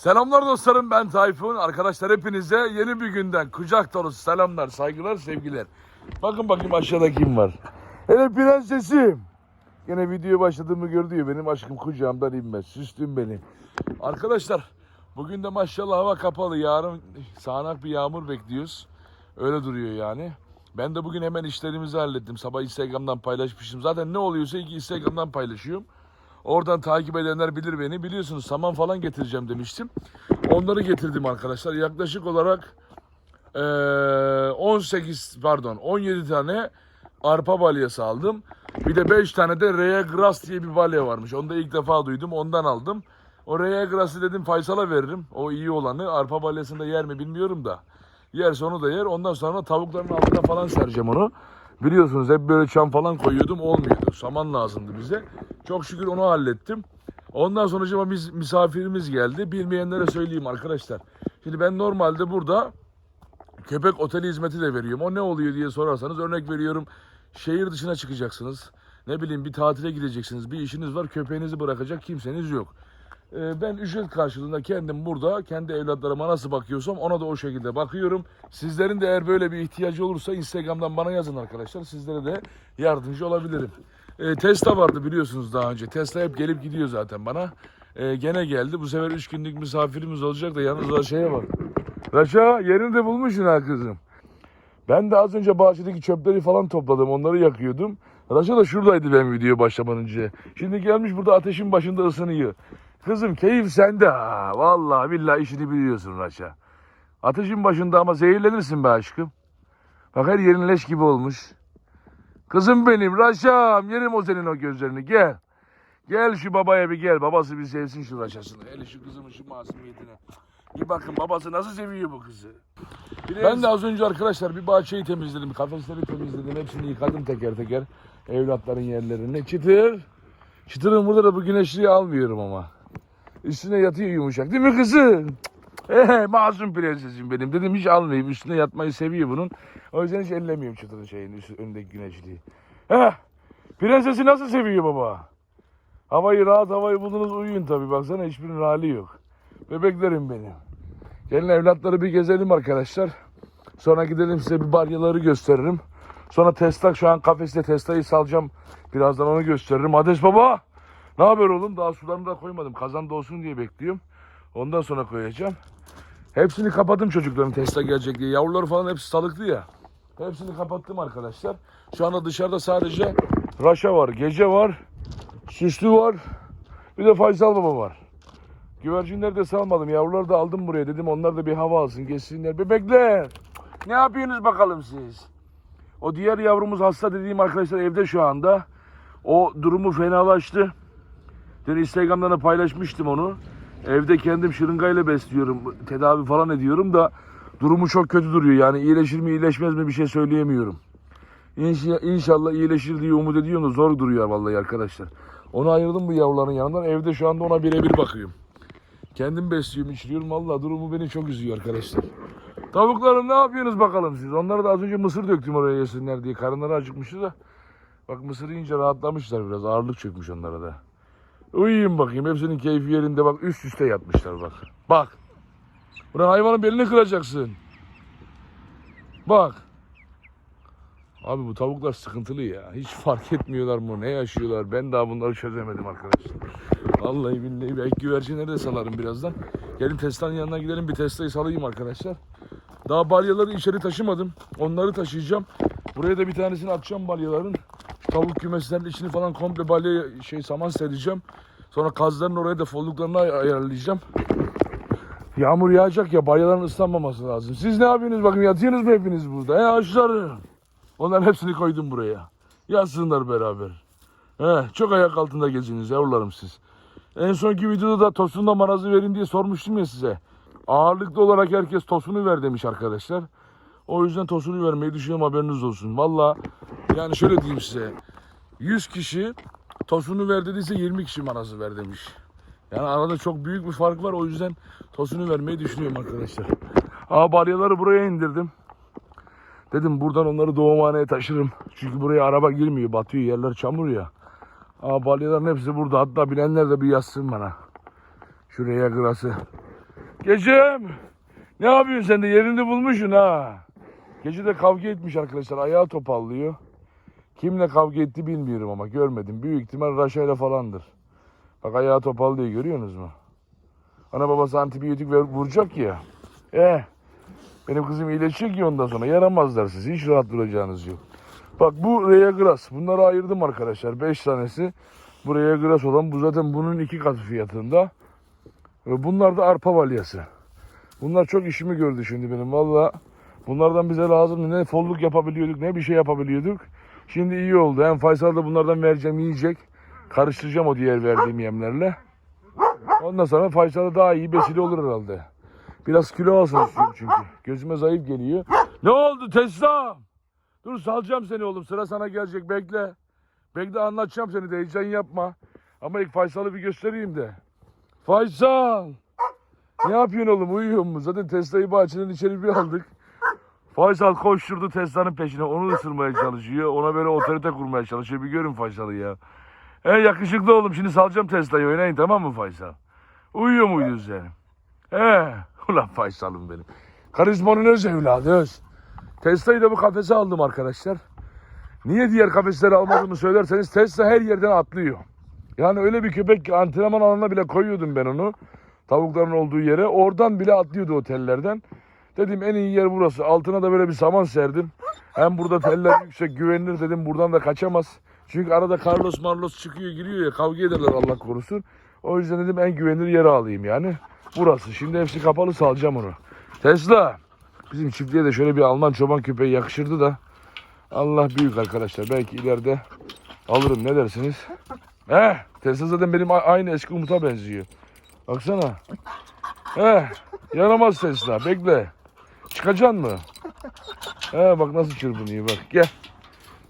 Selamlar dostlarım ben Tayfun. Arkadaşlar hepinize yeni bir günden kucak dolusu selamlar, saygılar, sevgiler. Bakın bakayım aşağıda kim var. Hele prensesim. Yine videoya başladığımı gördü ya benim aşkım kucağımdan inmez. Süslüm benim. Arkadaşlar bugün de maşallah hava kapalı. Yarın sağanak bir yağmur bekliyoruz. Öyle duruyor yani. Ben de bugün hemen işlerimizi hallettim. Sabah Instagram'dan paylaşmışım. Zaten ne oluyorsa ilk Instagram'dan paylaşıyorum. Oradan takip edenler bilir beni. Biliyorsunuz saman falan getireceğim demiştim. Onları getirdim arkadaşlar. Yaklaşık olarak eee, 18 pardon 17 tane arpa balyası aldım. Bir de 5 tane de Rea Grass diye bir balya varmış. Onu da ilk defa duydum. Ondan aldım. O Rea Grass'ı dedim Faysal'a veririm. O iyi olanı. Arpa balyasını da yer mi bilmiyorum da. Yerse onu da yer. Ondan sonra tavukların altına falan sereceğim onu. Biliyorsunuz hep böyle çam falan koyuyordum olmuyordu. Saman lazımdı bize. Çok şükür onu hallettim. Ondan sonra biz misafirimiz geldi. Bilmeyenlere söyleyeyim arkadaşlar. Şimdi ben normalde burada köpek oteli hizmeti de veriyorum. O ne oluyor diye sorarsanız örnek veriyorum. Şehir dışına çıkacaksınız. Ne bileyim bir tatile gideceksiniz. Bir işiniz var. Köpeğinizi bırakacak kimseniz yok. Ee, ben ücret karşılığında kendim burada kendi evlatlarıma nasıl bakıyorsam ona da o şekilde bakıyorum. Sizlerin de eğer böyle bir ihtiyacı olursa Instagram'dan bana yazın arkadaşlar. Sizlere de yardımcı olabilirim. Ee, Tesla vardı biliyorsunuz daha önce. Tesla hep gelip gidiyor zaten bana. Ee, gene geldi. Bu sefer 3 günlük misafirimiz olacak da yalnız Raşa'ya bak. Raşa yerini de bulmuşsun ha kızım. Ben de az önce bahçedeki çöpleri falan topladım. Onları yakıyordum. Raşa da şuradaydı ben video başlamadan önce. Şimdi gelmiş burada ateşin başında ısınıyor. Kızım keyif sende ha. Vallahi billahi işini biliyorsun Raşa. Ateşin başında ama zehirlenirsin be aşkım. Bak her yerin leş gibi olmuş. Kızım benim Raşam yerim o senin o gözlerini gel. Gel şu babaya bir gel. Babası bir sevsin şu Raşasını. Hele şu kızımın şu masumiyetine. Bir bakın babası nasıl seviyor bu kızı. Ben de az önce arkadaşlar bir bahçeyi temizledim. Kafesleri temizledim. Hepsini yıkadım teker teker. Evlatların yerlerini. Çıtır. Çıtırın burada da bu güneşliği almıyorum ama. Üstüne yatıyor yumuşak. Değil mi kızım? Ehe masum prensesim benim. Dedim hiç almayayım. Üstüne yatmayı seviyor bunun. O yüzden hiç ellemiyorum çıtırın şeyini. Üstü, önündeki güneşliği. Heh. Prensesi nasıl seviyor baba? Havayı rahat havayı buldunuz uyuyun tabii. Baksana hiçbirinin hali yok. Bebeklerim benim. Gelin evlatları bir gezelim arkadaşlar. Sonra gidelim size bir balyaları gösteririm. Sonra Tesla şu an kafeste Tesla'yı salacağım. Birazdan onu gösteririm. Hades baba. Ne haber oğlum? Daha sularını da koymadım. Kazanda olsun diye bekliyorum. Ondan sonra koyacağım. Hepsini kapattım çocukların Tesla gelecek diye. Yavruları falan hepsi salıktı ya. Hepsini kapattım arkadaşlar. Şu anda dışarıda sadece Raşa var, Gece var, Süslü var. Bir de Faysal Baba var. Güvercinleri de salmadım. Yavruları da aldım buraya dedim. Onlar da bir hava alsın, geçsinler. Bebekler. Ne yapıyorsunuz bakalım siz? O diğer yavrumuz hasta dediğim arkadaşlar evde şu anda. O durumu fenalaştı. Dün Instagram'dan da paylaşmıştım onu. Evde kendim şırıngayla besliyorum. Tedavi falan ediyorum da durumu çok kötü duruyor. Yani iyileşir mi iyileşmez mi bir şey söyleyemiyorum. İnşa- İnşallah iyileşir diye umut ediyorum da zor duruyor vallahi arkadaşlar. Onu ayırdım bu yavruların yanından. Evde şu anda ona birebir bakıyorum. Kendim besliyorum, içiriyorum. Vallahi durumu beni çok üzüyor arkadaşlar. Tavuklarım ne yapıyorsunuz bakalım siz? Onlara da az önce mısır döktüm oraya yesinler diye. Karınları acıkmıştı da. Bak mısır yiyince rahatlamışlar biraz. Ağırlık çökmüş onlara da. Uyuyun bakayım. Hepsinin keyfi yerinde bak. Üst üste yatmışlar bak. Bak. Buranın hayvanın belini kıracaksın. Bak. Abi bu tavuklar sıkıntılı ya. Hiç fark etmiyorlar mı? Ne yaşıyorlar? Ben daha bunları çözemedim arkadaşlar. Vallahi billahi belki güvercinleri de salarım birazdan. Gelin Tesla'nın yanına gidelim bir Tesla'yı salayım arkadaşlar. Daha balyaları içeri taşımadım. Onları taşıyacağım. Buraya da bir tanesini atacağım balyaların. Tavuk kümeslerinin içini falan komple balya şey saman sereceğim. Sonra kazların oraya da folluklarını ay- ayarlayacağım. Yağmur yağacak ya balyaların ıslanmaması lazım. Siz ne yapıyorsunuz bakın yatıyorsunuz mu hepiniz burada? He ağaçları. Onların hepsini koydum buraya. Yatsınlar beraber. He, çok ayak altında geziniz yavrularım siz. En sonki videoda da tosunda marazı verin diye sormuştum ya size. Ağırlıklı olarak herkes tosunu ver demiş arkadaşlar. O yüzden tosunu vermeyi düşünüyorum haberiniz olsun. Valla yani şöyle diyeyim size. 100 kişi tosunu ver dediyse 20 kişi marazı ver demiş. Yani arada çok büyük bir fark var o yüzden tosunu vermeyi düşünüyorum arkadaşlar. Aa balyaları buraya indirdim. Dedim buradan onları doğumhaneye taşırım. Çünkü buraya araba girmiyor batıyor yerler çamur ya. Aa balyaların hepsi burada. Hatta bilenler de bir yazsın bana. Şuraya grası. Gecem. Ne yapıyorsun sen de yerini bulmuşsun ha. Gece de kavga etmiş arkadaşlar. Ayağı topallıyor. Kimle kavga etti bilmiyorum ama görmedim. Büyük ihtimal Raşa'yla falandır. Bak ayağı topallıyor görüyorsunuz mu? Ana babası antibiyotik ver, vuracak ya. Eh. Benim kızım iyileşecek ki ondan sonra. Yaramazlar siz. Hiç rahat duracağınız yok. Bak bu Reagras. Bunları ayırdım arkadaşlar. 5 tanesi. Bu Reagras olan bu zaten bunun iki katı fiyatında. Ve bunlar da arpa balyası. Bunlar çok işimi gördü şimdi benim. Valla bunlardan bize lazım. Ne folluk yapabiliyorduk ne bir şey yapabiliyorduk. Şimdi iyi oldu. Hem Faysal da bunlardan vereceğim yiyecek. Karıştıracağım o diğer verdiğim yemlerle. Ondan sonra Faysal'a daha iyi besile olur herhalde. Biraz kilo alsın istiyorum çünkü. Gözüme zayıf geliyor. Ne oldu Tesla? Dur salacağım seni oğlum. Sıra sana gelecek. Bekle. Bekle anlatacağım seni de heyecan yapma. Ama ilk Faysal'ı bir göstereyim de. Faysal! Ne yapıyorsun oğlum? Uyuyor mu? Zaten Tesla'yı bahçeden içeri bir aldık. Faysal koşturdu Tesla'nın peşine. Onu ısırmaya çalışıyor. Ona böyle otorite kurmaya çalışıyor. Bir görün Faysal'ı ya. E yakışıklı oğlum. Şimdi salacağım Tesla'yı. Oynayın tamam mı Faysal? Uyuyor muydun sen? He. Ulan Faysal'ım benim. Karizmanın öz evladı öz. Tesla'yı da bu kafese aldım arkadaşlar. Niye diğer kafesleri almadığımı söylerseniz Tesla her yerden atlıyor. Yani öyle bir köpek ki antrenman alanına bile koyuyordum ben onu. Tavukların olduğu yere. Oradan bile atlıyordu otellerden. Dedim en iyi yer burası. Altına da böyle bir saman serdim. Hem burada teller yüksek güvenilir dedim. Buradan da kaçamaz. Çünkü arada Carlos Marlos çıkıyor giriyor ya kavga ederler Allah korusun. O yüzden dedim en güvenilir yere alayım yani. Burası. Şimdi hepsi kapalı salacağım onu. Tesla. Bizim çiftliğe de şöyle bir Alman çoban köpeği yakışırdı da. Allah büyük arkadaşlar. Belki ileride alırım. Ne dersiniz? He, Tesla zaten benim aynı eski Umut'a benziyor. Baksana. He, yaramaz Tesla. Bekle. Çıkacaksın mı? He, bak nasıl çırpınıyor bak. Gel.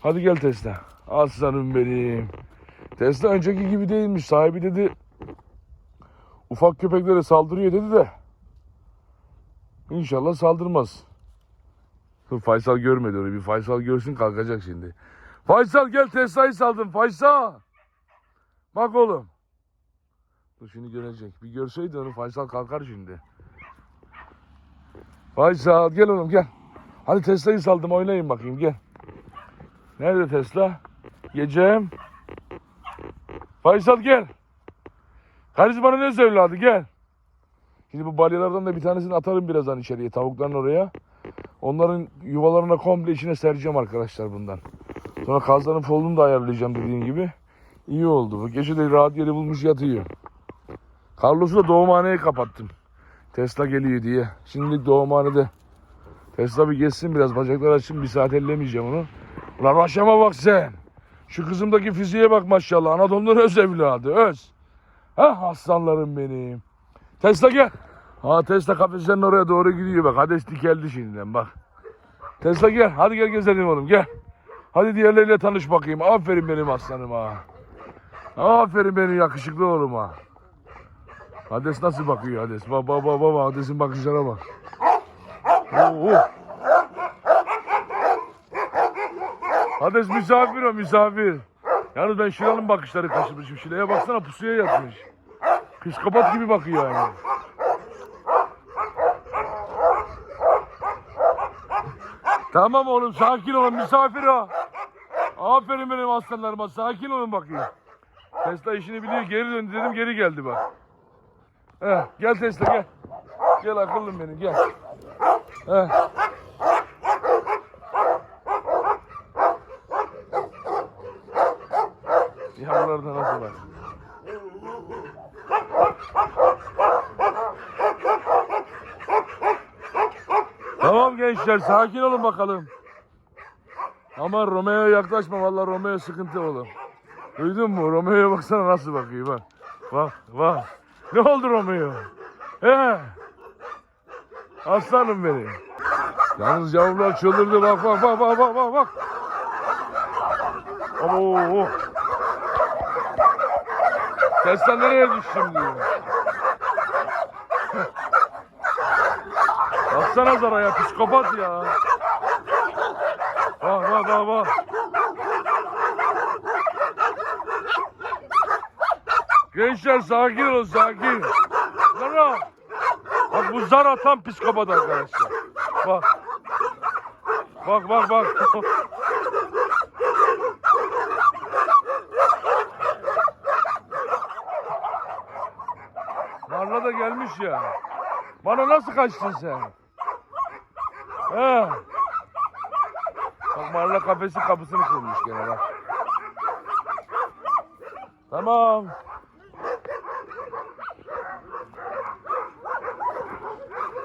Hadi gel Tesla. Aslanım benim. Tesla önceki gibi değilmiş. Sahibi dedi ufak köpeklere saldırıyor dedi de. İnşallah saldırmaz. Faysal görmedi onu. Bir Faysal görsün kalkacak şimdi. Faysal gel Tesla'yı saldım. Faysal. Bak oğlum. Dur şimdi görecek. Bir görseydi onu Faysal kalkar şimdi. Faysal gel oğlum gel. Hadi Tesla'yı saldım oynayın bakayım gel. Nerede Tesla? Gecem. Faysal gel. Karizmanın öz evladı gel. Şimdi bu balyalardan da bir tanesini atarım birazdan içeriye tavukların oraya. Onların yuvalarına komple içine sereceğim arkadaşlar bundan. Sonra kazların folunu da ayarlayacağım dediğim gibi. İyi oldu. Bu gece de rahat yeri bulmuş yatıyor. Carlos'u da doğumhaneye kapattım. Tesla geliyor diye. Şimdi doğumhanede. Tesla bir geçsin biraz bacaklar açın bir saat ellemeyeceğim onu. Ulan aşama bak sen. Şu kızımdaki fiziğe bak maşallah. Anadolu'nun öz evladı öz. Ha aslanlarım benim. Tesla gel. Ha Tesla kafeslerin oraya doğru gidiyor bak. Hades dikeldi şimdiden bak. Tesla gel. Hadi gel gezelim oğlum gel. Hadi diğerleriyle tanış bakayım. Aferin benim aslanıma. Aferin benim yakışıklı oğluma. Hades nasıl bakıyor Hades? Baba baba baba Hades'in bakışlara bak. Oo. Hades misafir o misafir. Yalnız ben Şile'nin bakışları kaçırmışım. Şile'ye baksana pusuya yatmış. Psikopat gibi bakıyor yani. Tamam oğlum sakin olun misafir o. Aferin benim aslanlarıma sakin olun bakayım. Tesla işini biliyor geri döndü dedim geri geldi bak. Heh, gel Tesla gel. Gel akıllım benim gel. Heh. Yavrular da nasıl var? Tamam gençler sakin olun bakalım. Ama Romeo'ya yaklaşma vallahi Romeo sıkıntı oğlum. Duydun mu? Romeo'ya baksana nasıl bakıyor bak. Bak bak. Ne oldu Romeo? He? Aslanım benim. Yalnız yavrular çıldırdı bak bak bak bak bak bak bak. Oo. Tesla nereye düştüm diyor. Baksana Zara ya psikopat ya. Bak bak bak bak. Gençler sakin olun sakin. Zara. Bak bu zar atan psikopat arkadaşlar. Bak. Bak bak bak. Marla da gelmiş ya. Bana nasıl kaçtın sen? He. Bak Marla kafesin kapısını kırmış gene bak. Tamam.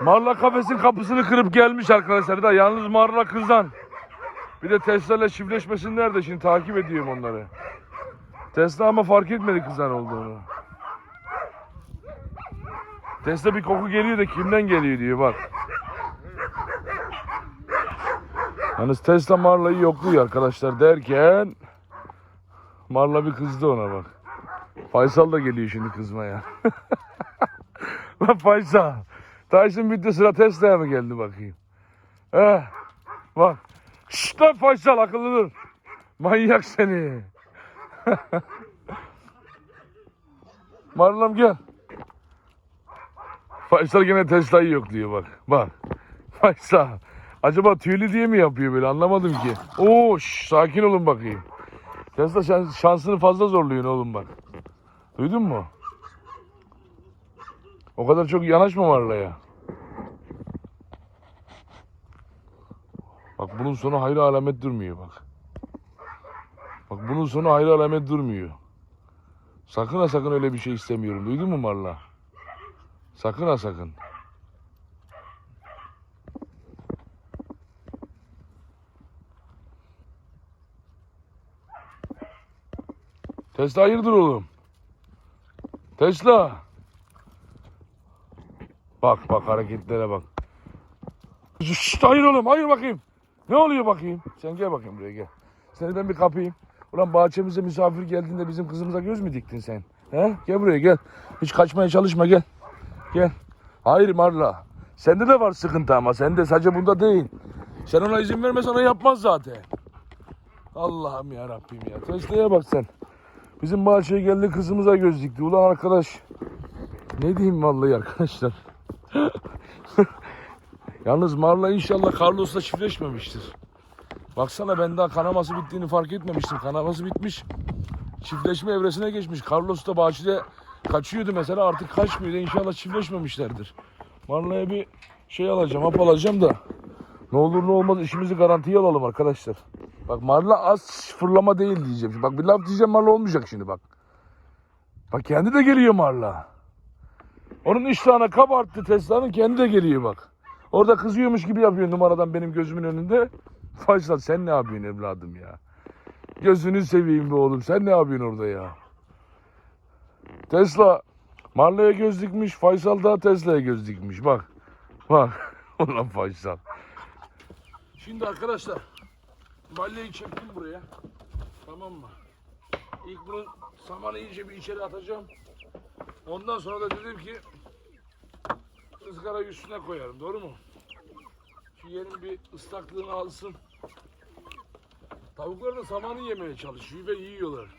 Marla kafesin kapısını kırıp gelmiş arkadaşlar da yalnız Marla kızdan. Bir de Tesla ile çiftleşmesinler de şimdi takip ediyorum onları. Tesla ama fark etmedi kızdan olduğunu. Tesla bir koku geliyor da kimden geliyor diyor bak. Yalnız Tesla Marla'yı yokluyor arkadaşlar derken Marla bir kızdı ona bak. Faysal da geliyor şimdi kızmaya. Lan Faysal. Tyson bitti sıra Tesla'ya mı geldi bakayım? He. Bak. Şşt lan Faysal akıllı dur. Manyak seni. Marlam gel. Faysal gene Tesla'yı yok diyor bak. Bak. Faysal. Acaba tüylü diye mi yapıyor böyle anlamadım ki. Oo şş, sakin olun bakayım. Tesla şans- şansını fazla zorluyorsun oğlum bak. Duydun mu? O kadar çok yanaşma Marla'ya. Bak bunun sonu hayra alamet durmuyor bak. Bak bunun sonu hayra alamet durmuyor. Sakın ha sakın öyle bir şey istemiyorum. Duydun mu Marla? Sakın ha sakın. Tesla hayırdır oğlum? Tesla. Bak bak hareketlere bak. Şşt, hayır oğlum hayır bakayım. Ne oluyor bakayım? Sen gel bakayım buraya gel. Seni ben bir kapayım. Ulan bahçemize misafir geldiğinde bizim kızımıza göz mü diktin sen? He? Gel buraya gel. Hiç kaçmaya çalışma gel. Gel. Hayır Marla. Sende de var sıkıntı ama sende sadece bunda değil. Sen ona izin vermesen o yapmaz zaten. Allah'ım ya Rabbim ya. Tesla'ya bak sen. Bizim bahçeye geldi kızımıza göz dikti. Ulan arkadaş. Ne diyeyim vallahi arkadaşlar. Yalnız Marla inşallah Carlos'la çiftleşmemiştir. Baksana ben daha kanaması bittiğini fark etmemiştim. Kanaması bitmiş. Çiftleşme evresine geçmiş. Carlos da bahçede kaçıyordu mesela artık kaçmıyor. İnşallah çiftleşmemişlerdir. Marla'ya bir şey alacağım, hap alacağım da. Ne olur ne olmaz işimizi garantiye alalım arkadaşlar. Bak Marla az fırlama değil diyeceğim. Bak bir laf diyeceğim Marla olmayacak şimdi bak. Bak kendi de geliyor Marla. Onun iştahına kabarttı Tesla'nın kendi de geliyor bak. Orada kızıyormuş gibi yapıyor numaradan benim gözümün önünde. Faysal sen ne yapıyorsun evladım ya? Gözünü seveyim be oğlum sen ne yapıyorsun orada ya? Tesla Marla'ya göz dikmiş, Faysal da Tesla'ya göz dikmiş bak. Bak. Ulan Faysal. Şimdi arkadaşlar balleyi çektim buraya. Tamam mı? İlk bunu samanı iyice bir içeri atacağım. Ondan sonra da dedim ki ızgara üstüne koyarım. Doğru mu? Şu yerin bir ıslaklığını alsın. Tavuklar da samanı yemeye çalışıyor ve yiyorlar.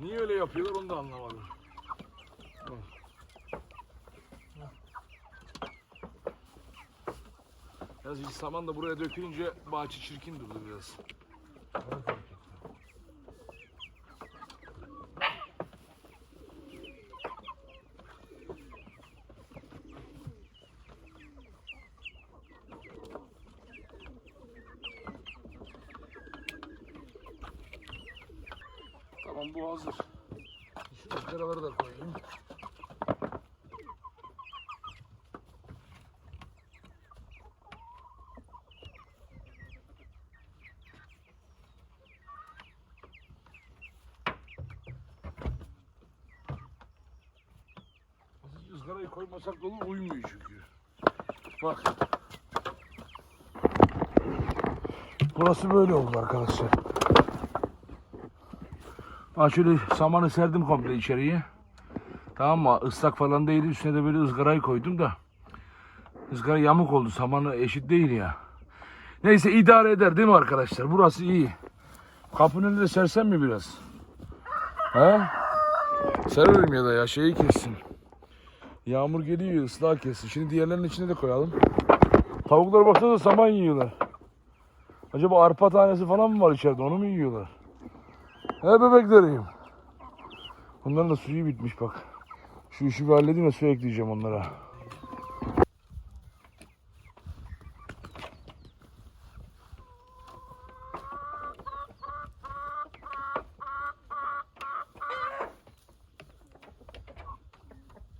Niye öyle yapıyorlar onu da anlamadım. Biraz saman da buraya dökülünce bahçe çirkin durdu biraz. Tamam bu hazır. Şu ızgaraları da koyayım. Izgarayı koymasak da olur uymuyor çünkü. Bak. Burası böyle oldu arkadaşlar. Ha şöyle samanı serdim komple içeriye. Tamam mı? Islak falan değil. Üstüne de böyle ızgarayı koydum da. Izgara yamuk oldu. Samanı eşit değil ya. Neyse idare eder değil mi arkadaşlar? Burası iyi. Kapının önünde sersem mi biraz? He? Sererim ya da ya şeyi kessin. Yağmur geliyor ıslah kessin. Şimdi diğerlerinin içine de koyalım. Tavuklar baksanıza saman yiyorlar. Acaba arpa tanesi falan mı var içeride onu mu yiyorlar? He bebeklerim. Bunların da suyu bitmiş bak. Şu işi bir halledeyim de su ekleyeceğim onlara.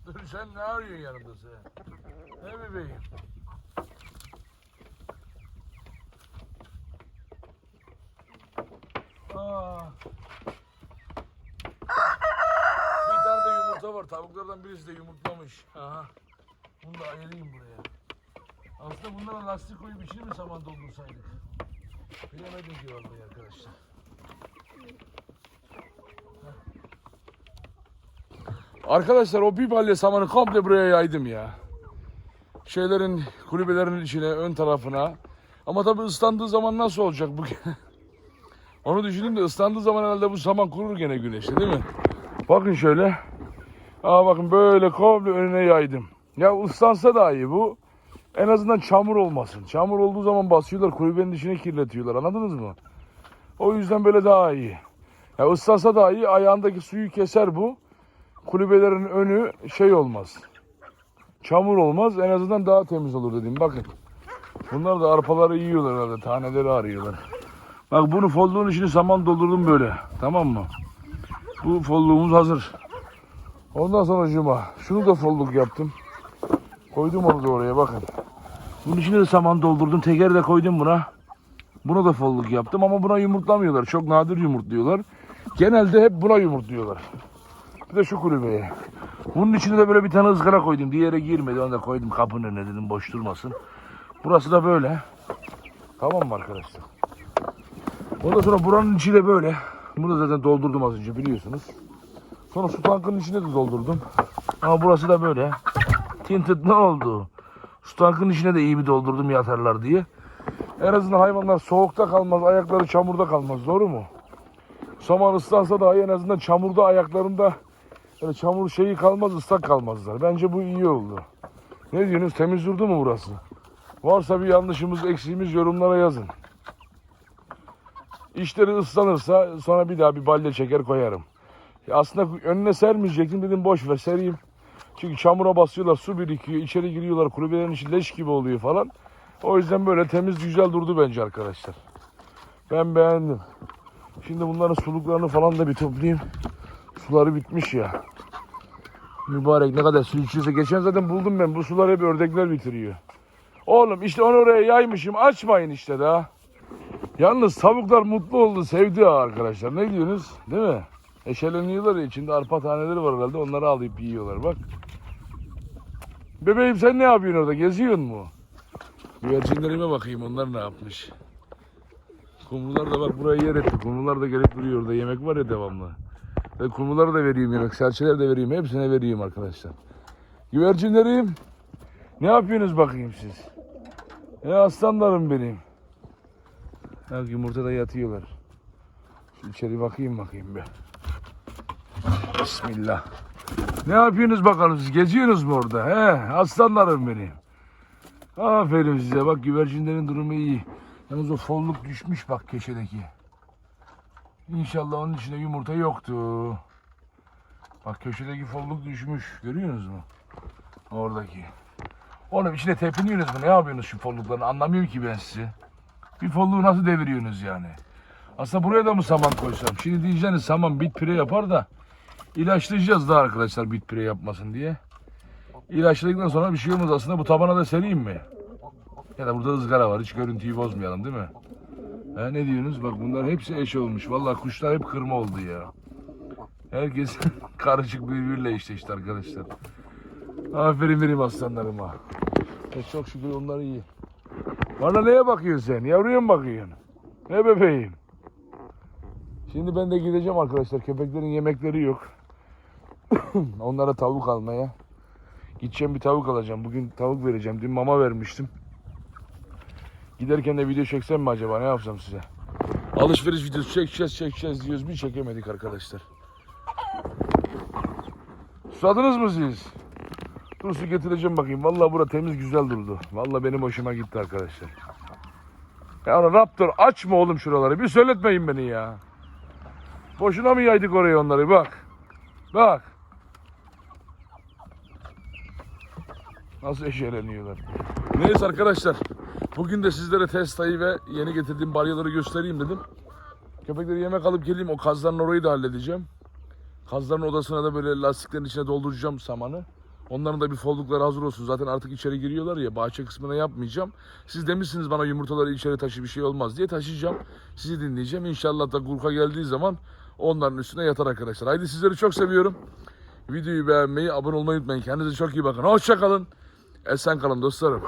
Dur sen ne arıyorsun yanımda sen? Ne bebeğim? Bir tane de yumurta var. Tavuklardan birisi de yumurtlamış. Aha. Bunu da ayırayım buraya. Aslında bunlara lastik koyup içine mi saman doldursaydık? Bilemedim ki vallahi arkadaşlar. Arkadaşlar o bir balya samanı komple buraya yaydım ya. Şeylerin, kulübelerin içine, ön tarafına. Ama tabii ıslandığı zaman nasıl olacak bu? Onu düşündüm de ıslandığı zaman herhalde bu saman kurur gene güneşte değil mi? Bakın şöyle. Aa bakın böyle komple önüne yaydım. Ya ıslansa da iyi bu. En azından çamur olmasın. Çamur olduğu zaman basıyorlar kulübenin içine kirletiyorlar anladınız mı? O yüzden böyle daha iyi. Ya ıslansa daha iyi ayağındaki suyu keser bu. Kulübelerin önü şey olmaz. Çamur olmaz en azından daha temiz olur dedim bakın. Bunlar da arpaları yiyorlar herhalde taneleri arıyorlar. Bak bunu folluğun içine saman doldurdum böyle. Tamam mı? Bu folluğumuz hazır. Ondan sonra cuma. Şunu da folluk yaptım. Koydum onu da oraya bakın. Bunun içine de saman doldurdum. Teker de koydum buna. Buna da folluk yaptım ama buna yumurtlamıyorlar. Çok nadir yumurtluyorlar. Genelde hep buna yumurtluyorlar. Bir de şu kulübeye. Bunun içine de böyle bir tane ızgara koydum. Diğeri girmedi. Onu da koydum kapının önüne dedim boş durmasın. Burası da böyle. Tamam mı arkadaşlar? Ondan sonra buranın içi de böyle. Bunu da zaten doldurdum az önce biliyorsunuz. Sonra su tankının içine de doldurdum. Ama burası da böyle. Tinted ne oldu? Su tankının içine de iyi bir doldurdum yatarlar diye. En azından hayvanlar soğukta kalmaz, ayakları çamurda kalmaz. Doğru mu? Saman ıslansa dahi en azından çamurda ayaklarında böyle çamur şeyi kalmaz, ıslak kalmazlar. Bence bu iyi oldu. Ne diyorsunuz? Temiz durdu mu burası? Varsa bir yanlışımız, eksiğimiz yorumlara yazın. İşleri ıslanırsa sonra bir daha bir balya çeker koyarım. Ya aslında önüne sermeyecektim dedim boş ver sereyim. Çünkü çamura basıyorlar, su birikiyor, içeri giriyorlar, kulübelerin içi leş gibi oluyor falan. O yüzden böyle temiz güzel durdu bence arkadaşlar. Ben beğendim. Şimdi bunların suluklarını falan da bir toplayayım. Suları bitmiş ya. Mübarek ne kadar su içiyorsa. Geçen zaten buldum ben. Bu suları hep ördekler bitiriyor. Oğlum işte onu oraya yaymışım. Açmayın işte daha. Yalnız tavuklar mutlu oldu, sevdi arkadaşlar. Ne diyorsunuz? Değil mi? Eşeleniyorlar ya içinde arpa taneleri var herhalde. Onları alıp yiyorlar bak. Bebeğim sen ne yapıyorsun orada? Geziyor mu? Güvercinlerime bakayım onlar ne yapmış. Kumrular da bak buraya yer etti. Kumrular da gelip duruyor orada. Yemek var ya devamlı. Ve kumrulara da vereyim yemek. Serçeler de vereyim. Hepsine vereyim arkadaşlar. Güvercinlerim. Ne yapıyorsunuz bakayım siz? Ya aslanlarım benim. Bak yumurtada yatıyorlar. Şu içeri bakayım bakayım be. Bismillah. Ne yapıyorsunuz bakalım siz? Geziyorsunuz mu orada? He, aslanlarım benim. Aferin size. Bak güvercinlerin durumu iyi. Yalnız o folluk düşmüş bak köşedeki. İnşallah onun içinde yumurta yoktu. Bak köşedeki folluk düşmüş. Görüyorsunuz mu? Oradaki. Oğlum içine tepiniyorsunuz mu? Ne yapıyorsunuz şu folluklarını? Anlamıyorum ki ben sizi. Bir folluğu nasıl deviriyorsunuz yani? Aslında buraya da mı saman koysam? Şimdi diyeceksiniz saman bit pire yapar da ilaçlayacağız da arkadaşlar bit pire yapmasın diye. İlaçladıktan sonra bir şey olmaz. Aslında bu tabana da sereyim mi? Ya da burada ızgara var. Hiç görüntüyü bozmayalım değil mi? He, ne diyorsunuz? Bak bunlar hepsi eş olmuş. Vallahi kuşlar hep kırma oldu ya. Herkes karışık birbiriyle eşleşti arkadaşlar. Aferin benim aslanlarıma. E çok şükür onlar iyi. Bana neye bakıyorsun sen? Yavruya mı bakıyorsun? Ne bebeğim? Şimdi ben de gideceğim arkadaşlar. Köpeklerin yemekleri yok. Onlara tavuk almaya. Gideceğim bir tavuk alacağım. Bugün tavuk vereceğim. Dün mama vermiştim. Giderken de video çeksem mi acaba? Ne yapsam size? Alışveriş videosu çekeceğiz çekeceğiz diyoruz. Bir çekemedik arkadaşlar. Susadınız mı siz? Dur su getireceğim bakayım. Vallahi bura temiz güzel durdu. Vallahi benim hoşuma gitti arkadaşlar. Ya Raptor açma oğlum şuraları. Bir söyletmeyin beni ya. Boşuna mı yaydık oraya onları bak. Bak. Nasıl eşeleniyorlar. Neyse arkadaşlar. Bugün de sizlere testayı ve yeni getirdiğim balyaları göstereyim dedim. Köpekleri yemek alıp geleyim. O kazların orayı da halledeceğim. Kazların odasına da böyle lastiklerin içine dolduracağım samanı. Onların da bir foldukları hazır olsun. Zaten artık içeri giriyorlar ya. Bahçe kısmına yapmayacağım. Siz demişsiniz bana yumurtaları içeri taşı bir şey olmaz diye taşıyacağım. Sizi dinleyeceğim. İnşallah da Gurka geldiği zaman onların üstüne yatar arkadaşlar. Haydi sizleri çok seviyorum. Videoyu beğenmeyi, abone olmayı unutmayın. Kendinize çok iyi bakın. Hoşça kalın. Esen kalın dostlarım.